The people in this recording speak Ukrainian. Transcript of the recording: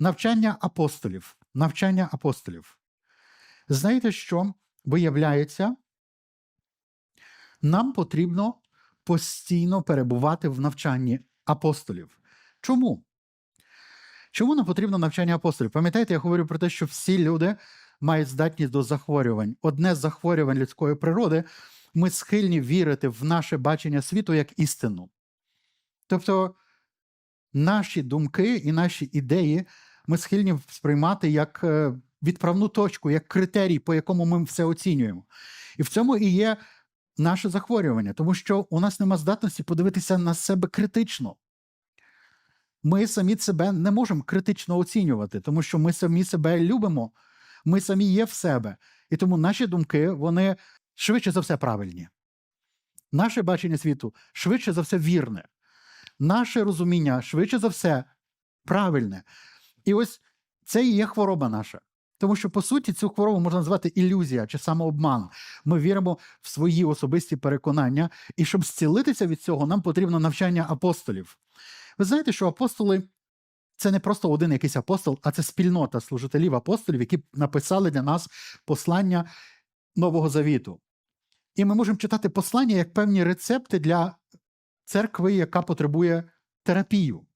Навчання апостолів. Навчання апостолів. Знаєте, що виявляється, нам потрібно постійно перебувати в навчанні апостолів. Чому? Чому нам потрібно навчання апостолів? Пам'ятаєте, я говорю про те, що всі люди мають здатність до захворювань. Одне з захворювань людської природи ми схильні вірити в наше бачення світу як істину. Тобто наші думки і наші ідеї ми схильні сприймати як е, відправну точку, як критерій, по якому ми все оцінюємо. І в цьому і є наше захворювання, тому що у нас нема здатності подивитися на себе критично. Ми самі себе не можемо критично оцінювати, тому що ми самі себе любимо, ми самі є в себе. І тому наші думки, вони швидше за все правильні. Наше бачення світу швидше за все вірне. Наше розуміння швидше за все правильне. І ось це і є хвороба наша. Тому що, по суті, цю хворобу можна назвати ілюзія чи самообман. Ми віримо в свої особисті переконання, і щоб зцілитися від цього, нам потрібно навчання апостолів. Ви знаєте, що апостоли це не просто один якийсь апостол, а це спільнота служителів апостолів, які написали для нас послання Нового Завіту. І ми можемо читати послання як певні рецепти для церкви, яка потребує терапію.